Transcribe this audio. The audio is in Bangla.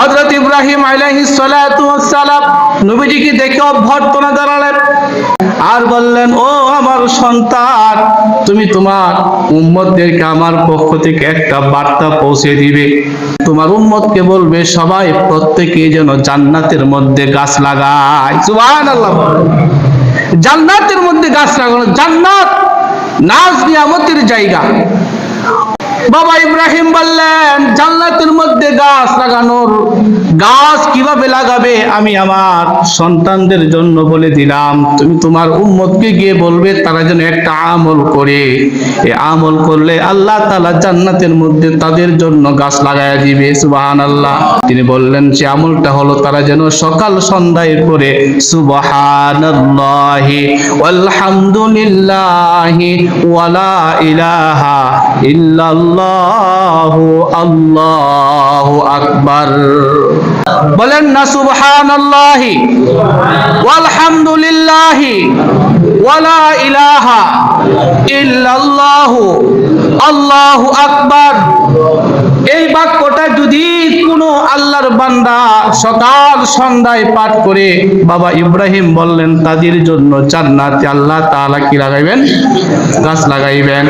হযরত ইব্রাহিম আলাইহিস সালাতু ওয়াস সালাম নবীজিকে দেখে অভ্যর্থনা জানালেন আর বললেন, ও আমার সন্তান, তুমি তোমার উম্মতদেরকে আমার পক্ষ থেকে একটা বার্তা পৌঁছে দিবে। তোমার উম্মতকে বলবে, সবাই প্রত্যেকে যেন জান্নাতের মধ্যে গাছ লাগায়। সুবহানাল্লাহ। জান্নাতের মধ্যে গাছ লাগানো জান্নাত নাজ নিয়ামতের জায়গা। বাবা ইব্রাহিম বললেন জান্নাতের মধ্যে গাছ লাগানোর গাছ কীভাবে লাগাবে? আমি আমার সন্তানদের জন্য বলে দিলাম, তুমি তোমার উম্মতকে গিয়ে বলবে, তারা যেন একটা আমল করে। এই আমল করলে আল্লাহ তাআলা জান্নাতের মধ্যে তাদের জন্য গাছ লাগায়া দিবে, সুবহানাল্লাহ। তিনি বললেন, সে আমলটা হলো তারা যেন সকাল সন্ধ্যায় করে, সুবহানাল্লাহি ওয়ালহামদুলিল্লাহি ওয়ালা ইলাহা ইল্লাল্লাহু আল্লাহু আকবার। বলেন না, সুবহানাল্লাহি, ওয়ালহামদুলিল্লাহি, ওয়ালা ইলাহা ইল্লাল্লাহু, আল্লাহু আকবার। এই বাক্যটা যদি কোনো আল্লাহর বান্দা সকাল সন্ধ্যায় পাঠ করে, বাবা ইব্রাহিম বললেন, তাদের জন্য জান্নাতে আল্লাহ তাআলা কি লাগাইবেন? গাছ লাগাইবেন।